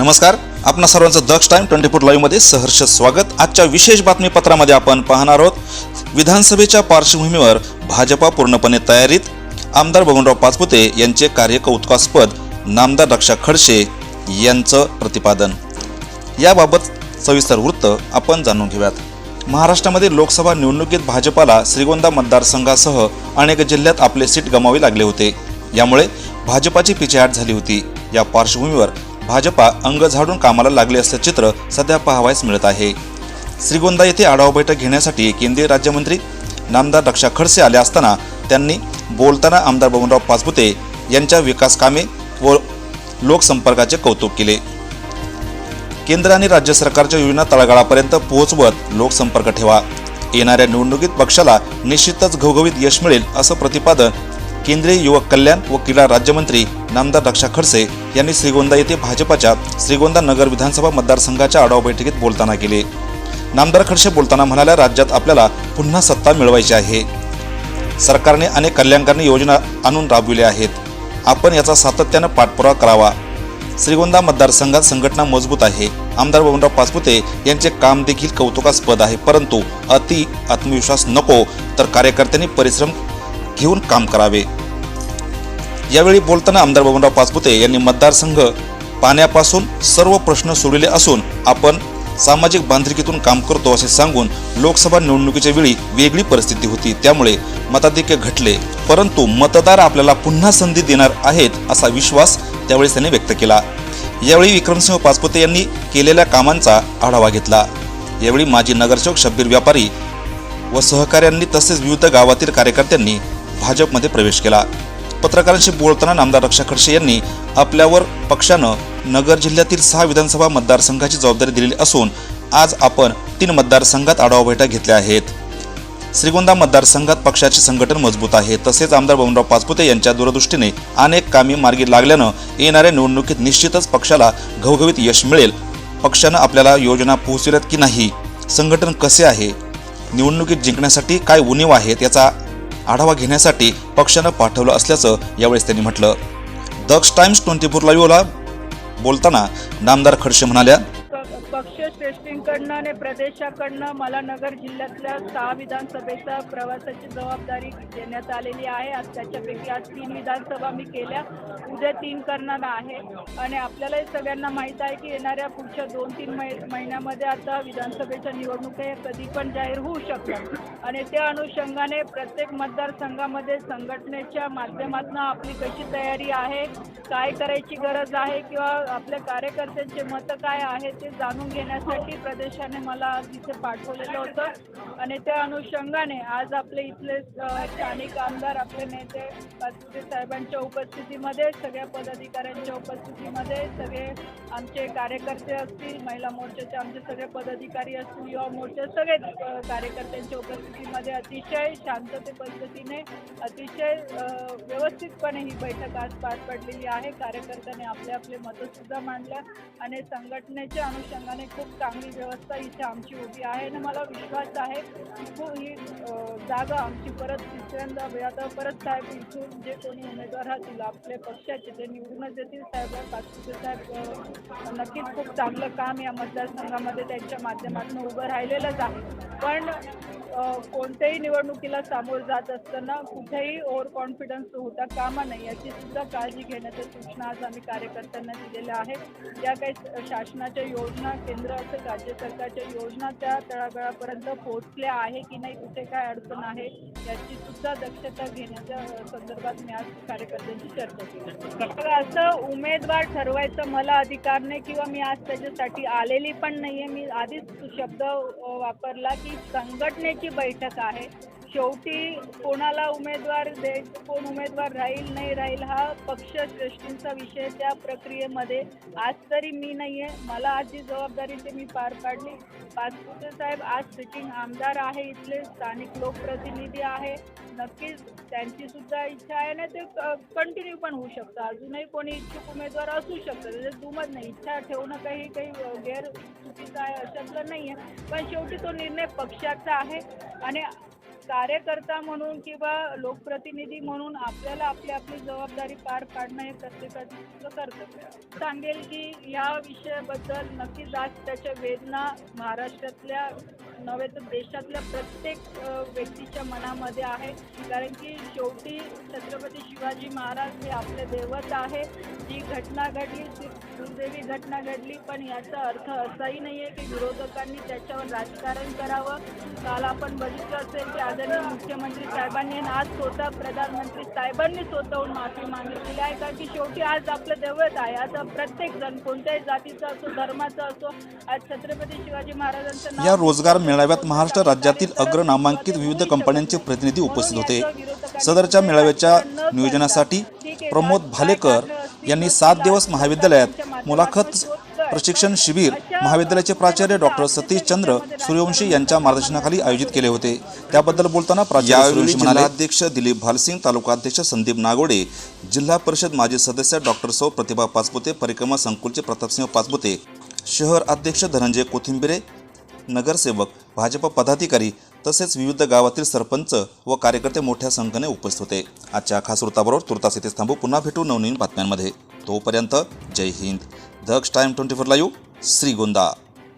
नमस्कार. आपणा सर्वांचं दक्ष टाइम ट्वेंटी फोर लाईव्हमध्ये सहर्ष स्वागत. आजच्या विशेष बातमीपत्रामध्ये आपण पाहणार आहोत विधानसभेच्या पार्श्वभूमीवर भाजपा पूर्णपणे तयारीत. आमदार बबनराव पाचपुते यांचे कार्य कौतुकास्पद नामदार रक्षा खडसे यांचं प्रतिपादन. याबाबत सविस्तर वृत्त आपण जाणून घेऊयात. महाराष्ट्रामध्ये लोकसभा निवडणुकीत भाजपाला श्रीगोंदा मतदारसंघासह अनेक जिल्ह्यात आपले सीट गमावे लागले होते. यामुळे भाजपाची पिछेहाट झाली होती. या पार्श्वभूमीवर भाजपा अंग झाडून कामाला लागले असल्याचे चित्र सध्या पाहावयास मिळत आहे. श्रीगोंदा येथे आढावा बैठक घेण्यासाठी केंद्रीय राज्यमंत्री नामदार रक्षा खडसे आले असताना त्यांनी बोलताना आमदार बबनराव पाचपुते यांच्या विकास कामे व लोकसंपर्काचे कौतुक केले. केंद्र आणि राज्य सरकारच्या योजना तळागाळापर्यंत पोहोचवत लोकसंपर्क ठेवा. येणाऱ्या निवडणुकीत पक्षाला निश्चितच घवघवीत यश मिळेल असं प्रतिपादन केंद्रीय युवक कल्याण व क्रीडा राज्यमंत्री नामदार रक्षा खडसे यांनी श्रीगोंदा येथे भाजपाच्या श्रीगोंदा नगर विधानसभा मतदारसंघाच्या आढावा बैठकीत बोलताना केले. नामदार खडसे बोलताना म्हणाल्या राज्यात आपल्याला पुन्हा सत्ता मिळवायची आहे. सरकारने अनेक कल्याणकारी योजना आणून राबविल्या आहेत. आपण याचा सातत्यानं पाठपुरावा करावा. श्रीगोंदा मतदारसंघात संघटना मजबूत आहे. आमदार बबनराव पाचपुते यांचे काम देखील कौतुकास्पद आहे. परंतु अति आत्मविश्वास नको तर कार्यकर्त्यांनी परिश्रम घेऊन काम करावे. यावेळी बोलताना आमदार बबनराव पाचपुते यांनी मतदारसंघ पाण्यापासून सर्व प्रश्न सोडविले असून आपण सामाजिक बांधिलकीतून काम करतो असे सांगून लोकसभा निवडणुकीच्या वेळी वेगळी परिस्थिती होती. त्यामुळे मताधिक्य घटले. परंतु मतदार आपल्याला पुन्हा संधी देणार आहेत असा विश्वास त्यावेळी त्यांनी व्यक्त केला. यावेळी विक्रमसिंह पाचपुते यांनी केलेल्या कामांचा आढावा घेतला. यावेळी माजी नगरसेवक शब्बीर व्यापारी व सहकाऱ्यांनी तसेच विविध गावातील कार्यकर्त्यांनी भाजपमध्ये प्रवेश केला. पत्रकारांशी बोलताना नामदार रक्षा खडसे यांनी आपल्यावर पक्षानं नगर जिल्ह्यातील सहा विधानसभा मतदारसंघाची जबाबदारी दिलेली असून आज आपण तीन मतदारसंघात आढावा बैठक घेतल्या आहेत. श्रीगोंदा मतदारसंघात पक्षाचे संघटन मजबूत आहे. तसेच आमदार बबनराव पाचपुते यांच्या दूरदृष्टीने अनेक कामे मार्गी लागल्यानं येणाऱ्या निवडणुकीत निश्चितच पक्षाला घवघवीत यश मिळेल. पक्षानं आपल्याला योजना पोहोचविल्यात की नाही? संघटन कसे आहे? निवडणुकीत जिंकण्यासाठी काय उणीव आहेत? याचा आढावा घेण्यासाठी पक्षानं पाठवलं असल्याचं यावेळेस त्यांनी म्हटलं. दक्ष टाइम्स ट्वेंटी फोर लाईव्हला बोलताना नामदार खडसे म्हणाल्या पक्ष श्रेष्ठींकडनं आणि प्रदेशाकडनं मला नगर जिल्ह्यातल्या सहा विधानसभेचा प्रवासाची जबाबदारी देण्यात आलेली आहे. आज त्याच्यापैकी आज तीन विधानसभा मी केल्या. उद्या तीन करणार आहे. आणि आपल्यालाही सगळ्यांना माहीत आहे की येणाऱ्या पुढच्या दोन तीन मै महिन्यामध्ये आता विधानसभेच्या निवडणुका कधी पण जाहीर होऊ शकतात. आणि त्या अनुषंगाने प्रत्येक मतदारसंघामध्ये संघटनेच्या माध्यमातून आपली कशी तयारी आहे काय करायची गरज आहे किंवा आपल्या कार्यकर्त्यांचे मतं काय आहे ते जाणून घेण्यासाठी प्रदेशाने मला तिथे पाठवलेलं होतं. आणि त्या अनुषंगाने आज आपले इथले स्थानिक आमदार आपले नेते पाचपुते साहेबांच्या उपस्थितीमध्ये सगळ्या पदाधिकाऱ्यांच्या उपस्थितीमध्ये सगळे आमचे कार्यकर्ते असतील महिला मोर्चाचे आमचे सगळे पदाधिकारी असतील युवा मोर्चा सगळे कार्यकर्त्यांच्या उपस्थितीमध्ये अतिशय शांतते पद्धतीने अतिशय व्यवस्थितपणे ही बैठक आज पार पडलेली आहे. कार्यकर्त्यांनी आपले आपले मतं सुद्धा मांडल्या आणि संघटनेच्या अनुषंगाने खूप चांगली व्यवस्था इथे आमची उभी आहे आणि मला विश्वास आहे ही जागा आमची परत तिसऱ्यांदा आता परत साहेब इथून जे कोणी उमेदवार राहतील आपल्या पक्षाचे ते निवडूनच येतील साहेब पाचपुते साहेब नक्कीच खूप चांगलं काम या मतदारसंघामध्ये त्यांच्या माध्यमातून उभं राहिलेलंच आहे. पण कोणत्याही निवडणुकीला सामोरं जात असताना कुठेही ओव्हर कॉन्फिडन्स होता कामा नाही याची सुद्धा काळजी घेण्याच्या सूचना आज आम्ही कार्यकर्त्यांना दिलेल्या आहेत. ज्या काही शासनाच्या योजना केंद्र असेल राज्य सरकारच्या योजना त्या तळागाळापर्यंत पोहोचल्या आहे की नाही कुठे काय अडचण आहे याची सुद्धा दक्षता घेण्याच्या संदर्भात मी आज कार्यकर्त्यांची चर्चा केली. असं उमेदवार ठरवायचं मला अधिकार नाही किंवा मी आज त्याच्यासाठी आलेली पण नाहीये. मी आधीच शब्द वापरला की संघटनेची बैठक आहे. शेवटी कोणाला उमेदवार दे कोण उमेदवार राहील नाही राहील हा पक्षश्रेष्ठींचा विषय त्या प्रक्रियेमध्ये आज तरी मी नाही आहे मला आज जी जबाबदारी ते मी पार पाडली पाचपुते साहेब आज सिटिंग आमदार आहे इथले स्थानिक लोकप्रतिनिधी आहे. नक्कीच त्यांची सुद्धा इच्छा आहे ना ते कंटिन्यू पण होऊ शकतं. अजूनही कोणी इच्छुक उमेदवार असू शकतं. त्याच्यात दुमत नाही. इच्छा ठेवणं काही काही गैर चुकीचं आहे अशातलं नाही आहे पण शेवटी तो निर्णय पक्षाचा आहे. आणि कार्यकर्ता म्हणून किंवा लोकप्रतिनिधी म्हणून आपल्याला आपली आपली जबाबदारी पार पाडणं हे प्रत्येकाचं कर्तव्य सांगेल की या विषयाबद्दल नक्कीच आज त्याच्या वेदना महाराष्ट्रातल्या नव्हे तर देशातल्या प्रत्येक व्यक्तीच्या मनामध्ये आहे. कारण की शेवटी छत्रपती शिवाजी महाराज हे आपले दैवत आहे. जी घटना घडली ती दुर्दैवी घटना घडली पण याचा अर्थ असाही नाही आहे की विरोधकांनी त्याच्यावर राजकारण करावं. काल आपण बघितलं असेल की आदरणीय मुख्यमंत्री साहेबांनी आज स्वतः प्रधानमंत्री साहेबांनी स्वतःहून माफी मागितलेली आहे. कारण की शेवटी आज आपलं दैवत आहे. आता प्रत्येक जण कोणत्याही जातीचा असो धर्माचा असो आज छत्रपती शिवाजी महाराजांचं या रोजगार मेळाव्यात महाराष्ट्र राज्यातील अग्र नामांकित विविध कंपन्यांचे प्रतिनिधी उपस्थित होते. सदरच्या मेळाव्याच्या नियोजनासाठी प्रमोद भालेकर यांनी सात दिवस महाविद्यालयात मुलाखत प्रशिक्षण शिबिर महाविद्यालयाचे प्राचार्य डॉक्टर सतीश चंद्र सूर्यवंशी यांच्या मार्गदर्शनाखाली आयोजित केले होते. त्याबद्दल बोलताना प्राचार्य अध्यक्ष दिलीप भालसिंग तालुका अध्यक्ष संदीप नागोडे जिल्हा परिषद माजी सदस्य डॉक्टर सौ प्रतिभा पाचपुते परिक्रमा संकुलचे प्रतापसिंह पाचपुते शहर अध्यक्ष धनंजय कोथिंबिरे नगरसेवक भाजप पदाधिकारी तसेच विविध गावातील सरपंच व कार्यकर्ते मोठ्या संख्येने उपस्थित होते. आजच्या खास वृत्ताबरोबर तुर्तास येथेच थांबू. पुन्हा भेटू नवनवीन बातम्यांमध्ये. तोपर्यंत Jai Hind. Daksh time twenty four live Shrigonda